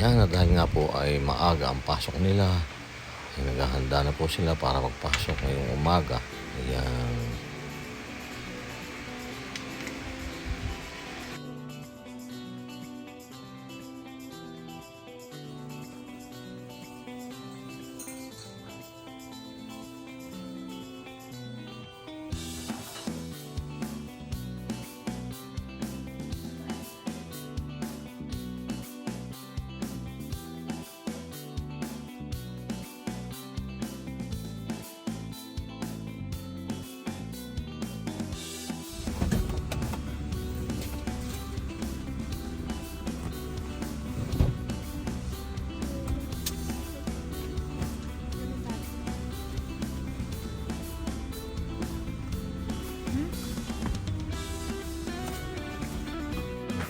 Yan, at dahil nga po ay maaga ang pasok nila, ay naghahanda na po sila para magpasok ngayong umaga. Ayan.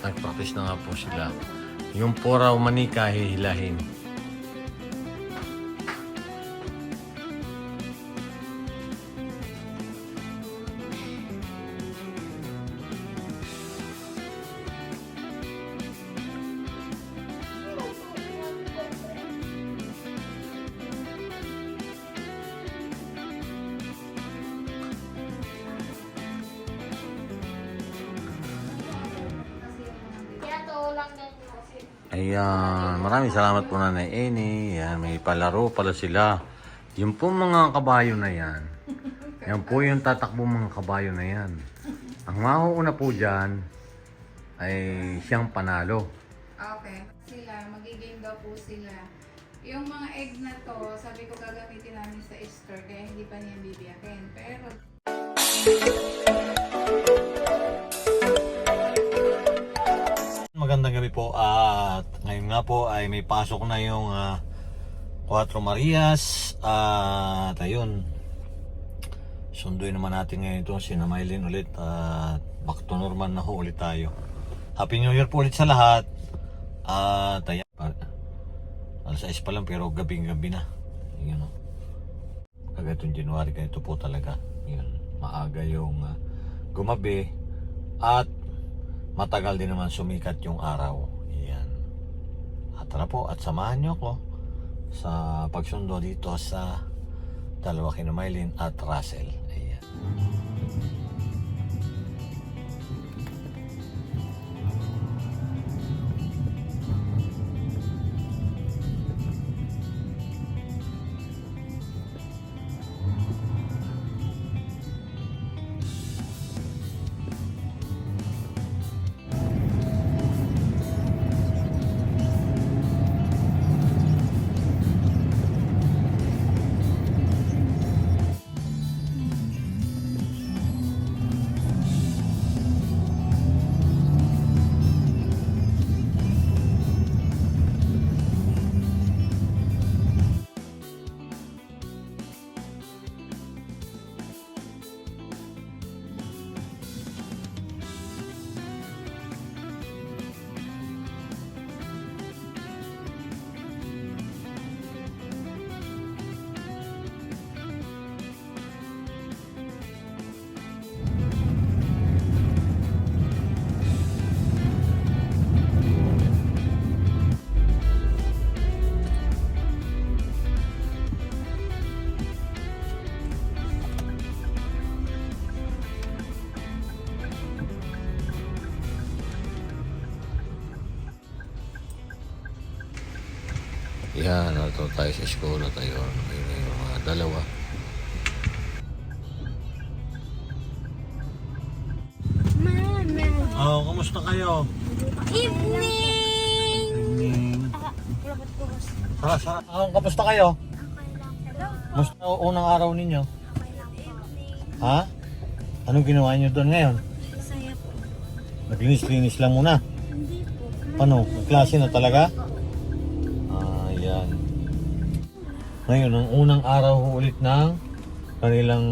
Nag-practice na nga po sila. Yung pora o manika hihilahin. Ayan, maraming salamat po na Eni. Yan, may palaro pala sila. Yung po mga kabayo na yan. Yan po yung tatakbo mga kabayo na yan. Ang mauuna po dyan ay siyang panalo. Okay. Sila, magiging daw po sila. Yung mga egg na to, sabi ko gagamitin namin sa Easter, kaya hindi pa niya bibiyakin. Pero Po at ngayon nga po ay may pasok na yung Cuatro Marias. At ayun sunduin naman natin ngayon ito si Namaylin ulit at back to normal na ho ulit tayo. Happy New Year po ulit sa lahat. At ayan alas 6 pa lang pero gabing gabi na yun o kagatong January ganito po talaga. Yun maaga yung ah, gumabi. At matagal din naman sumikat yung araw. Yan. At tara po at samahan nyo ako sa pagsundo dito sa dalawa kina Mylene at Russell. Ayan. Yan, ito tayo sa school at ayun, ayun na yung mga dalawa. Mama. Oh, kumusta kayo? Evening! Evening. Boss. Sara, sara. Oh, kamusta kayo? Ang unang araw ninyo? Ha? Anong ginawa niyo doon ngayon? Saya po. Naglinis-linis lang muna. Hindi po. Ano? Klase na talaga? Ngayon, ang unang araw ho ulit ng kanilang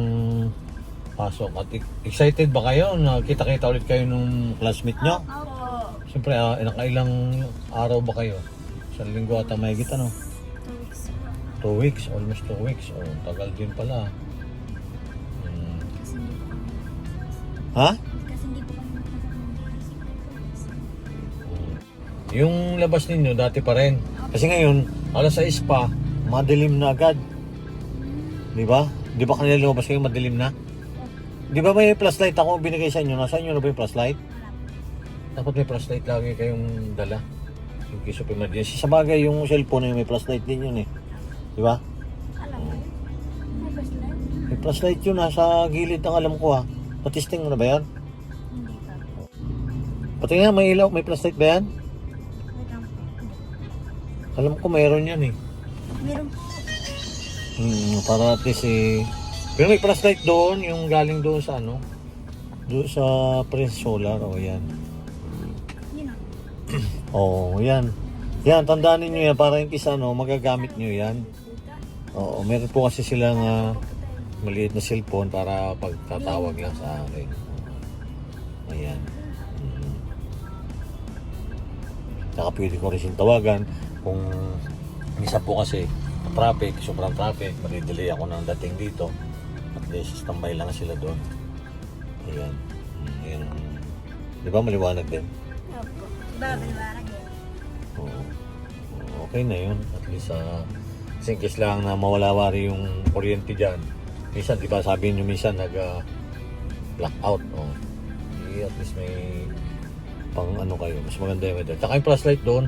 pasok. At e- excited ba kayo na kita-kita ulit kayo nung classmate nyo? Opo. Siyempre, ah, nakailang araw ba kayo? Sa linggo ata may ano? Two weeks. Two weeks, almost two weeks. Oh, tagal din pala. Hmm. Ha? Yung labas ninyo, dati pa rin. Kasi ngayon, alas 6 pa, madilim na agad. Di ba? Di ba kanila lumabas kayo madilim na? Di ba may flashlight ako binigay sa inyo? Nasa inyo na ba yung flashlight? Dapat may flashlight lagi kayong dala. Yung case of emergency. Sa bagay, yung cellphone yung may flashlight din yun eh. Di ba? Alam mo yun? May flashlight? May flashlight yun nasa gilid ng alam ko ha. Patisting mo na ba yan? Hindi pa. Pati nga may ilaw, may flashlight ba yan? Alam ko mayroon yan eh. Meron po. Hmm, para at least eh. Pero may flashlight doon, yung galing doon sa ano? Doon sa Prince Solar, o yan. Yun ah. Oo, yan. Yan, tandaan niyo yan para yung kisa ano, magagamit niyo yan. Oo, meron po kasi silang ah, maliit na cellphone para pagtatawag lang sa akin. Ayan. Mm. Saka pwede ko rin tawagan kung isa po kasi traffic, sobrang traffic, madidelay ako ng dating dito. At least standby lang sila doon. Ayan. Mm, Ayan. Di ba maliwanag din? Opo. Babaliwanag eh. Oo. Okay na yun. At least, uh, kasi case lang na mawala-wari yung kuryente dyan. Minsan, di ba sabi nyo minsan nag uh, blackout. Oh. Eh, at least may pang ano kayo. Mas maganda yung weather. Tsaka yung flashlight doon.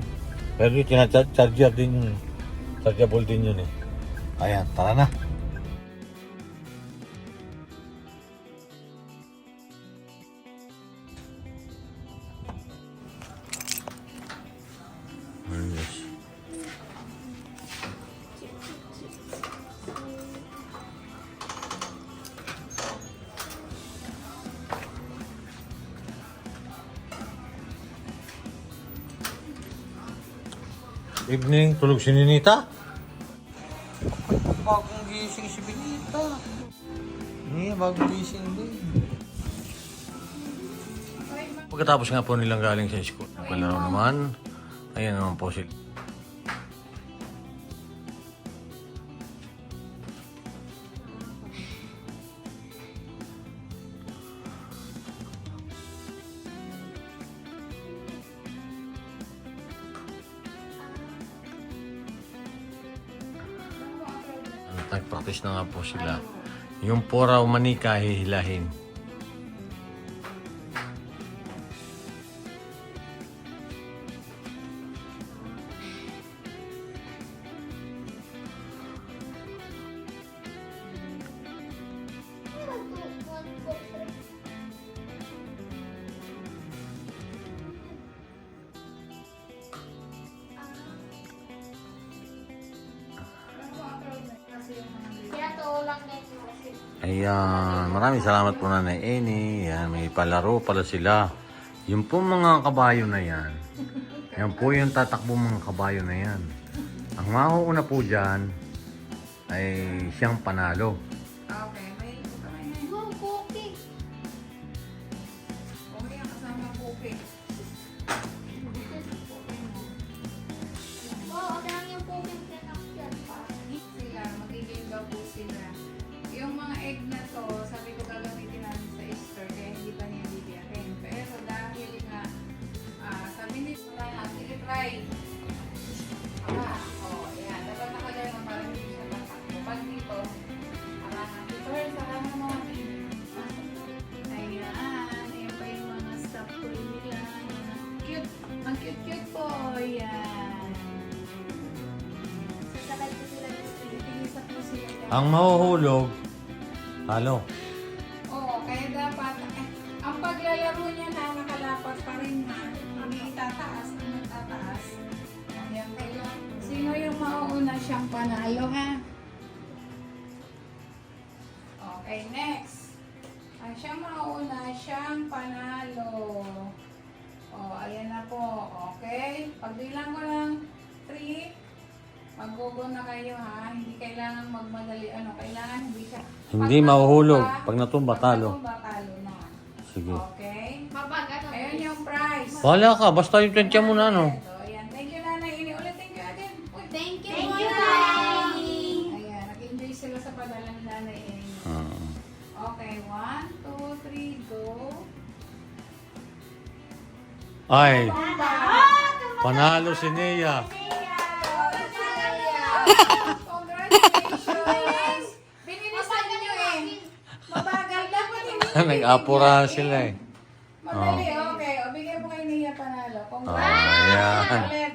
Pero yung tina-charger din yun. Chargeable din yun eh. Ayan, tara na. Evening, tulog si Ninita? Bagong gising si Benita. Hindi, bagong gising din. Pagkatapos nga po nilang galing sa school, palaro naman. Ayan naman po sila. Nag-practice na nga po sila. Yung po raw manika hihilahin. Ayan, maraming salamat po na Eni. Yan, may palaro pala sila. Yung po mga kabayo na yan, yan po yung tatakbo mga kabayo na yan. Ang mauuna po dyan ay siyang panalo. Okay, may cookie. Okay, ang kasama cookie. Ang mahuhulog, talo. Oo, kaya dapat, eh, ang paglalaro niya na nakalapat pa rin na, hindi itataas, ang nagtataas. Ayan, kaya, sino yung mauuna siyang panalo, ha? Okay, next. Ang siyang mauuna siyang panalo. O, ayan na po. Okay? Pagbilang ko lang 3, Maggogo na kayo ha, hindi kailangan magmadali ano, kailangan hindi siya. Hindi Pag mahuhulog. natumba- Pag natumba, pag talo. natumba, talo na. Sige. Okay? Kapag ano, Ayan yung prize. Wala ka, basta yung tensya mo na, no? Ito, ayan. Thank you, nanay. Ini ulit, thank you again. Uy, Thank you, Thank you, you, Nay. Ayan, nag-enjoy sila sa padala ni nanay. Amy. Ah. Okay, one, two, three, go. Ay. Ah, Panalo si Nia. Congratulations! Binilisan niyo eh. Mabagal dapat hindi. Nag-apurahan sila eh. Madali, okay. O, bigyan mo kay Nia panalo. Oh, ayan. Ulit.